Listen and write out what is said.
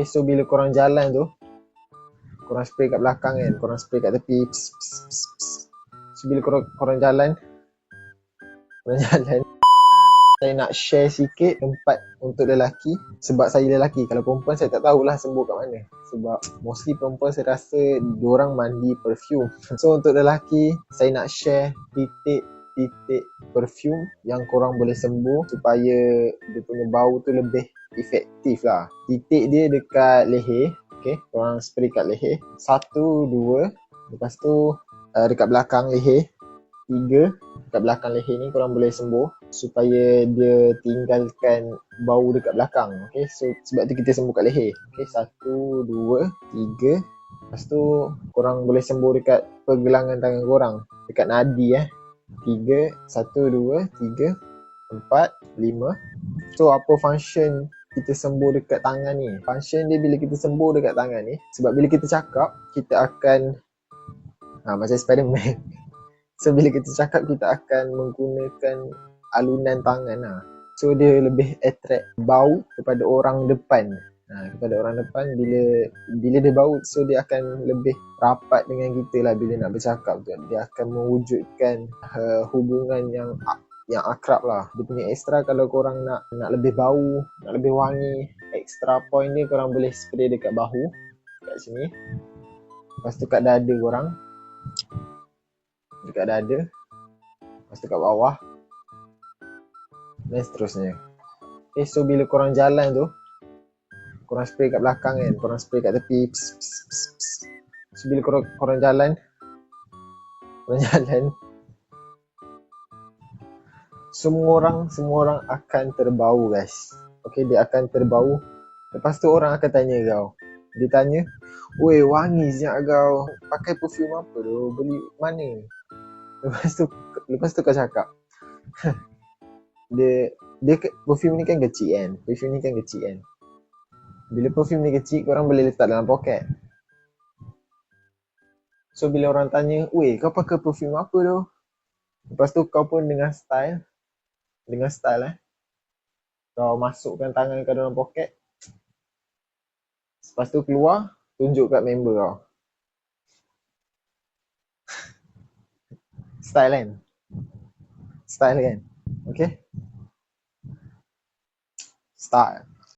So bila korang jalan tu, korang spray kat belakang kan, korang spray kat tepi. Pss, pss, pss, pss. So bila korang, korang jalan, korang jalan, saya nak share sikit tempat untuk lelaki sebab saya lelaki. Kalau perempuan saya tak tahulah sembuh kat mana. Sebab mostly perempuan saya rasa diorang mandi perfume. So untuk lelaki, saya nak share titik-titik perfume yang korang boleh sembuh supaya dia punya bau tu lebih efektif lah. Titik dia dekat leher. Okay, korang spray kat leher. Satu, dua. Lepas tu uh, dekat belakang leher. Tiga. Dekat belakang leher ni korang boleh sembuh supaya dia tinggalkan bau dekat belakang. Okay, so sebab tu kita sembuh kat leher. Okay, satu, dua, tiga. Lepas tu korang boleh sembuh dekat pergelangan tangan korang. Dekat nadi eh. Tiga, satu, dua, tiga, empat, lima. So apa function kita sembuh dekat tangan ni? Function dia bila kita sembuh dekat tangan ni. Sebab bila kita cakap, kita akan ha, macam Spiderman. so bila kita cakap, kita akan menggunakan alunan tangan lah. So dia lebih attract bau kepada orang depan. Ha, kepada orang depan bila bila dia bau so dia akan lebih rapat dengan kita lah bila nak bercakap tu. Dia akan mewujudkan uh, hubungan yang yang akrab lah. Dia punya extra kalau korang nak nak lebih bau, nak lebih wangi, extra point ni korang boleh spray dekat bahu kat sini. Lepas tu kat dada korang. Dekat dada. Lepas tu kat bawah dan seterusnya. Okay, so bila korang jalan tu, korang spray kat belakang kan, korang spray kat tepi. Pss, pss, pss. So bila korang, korang jalan, korang jalan, semua orang, semua orang akan terbau guys. Okay, dia akan terbau. Lepas tu orang akan tanya kau. Dia tanya, Weh, wangi siap kau. Pakai perfume apa tu? Beli mana? Lepas tu, lepas tu kau cakap, dia dia perfume ni kan kecil kan perfume ni kan kecil kan bila perfume ni kecil korang boleh letak dalam poket so bila orang tanya weh kau pakai perfume apa tu lepas tu kau pun dengan style dengan style eh. Kau masukkan tangan kau dalam poket lepas tu keluar tunjuk kat member kau. Style kan? Style kan? Okay? Style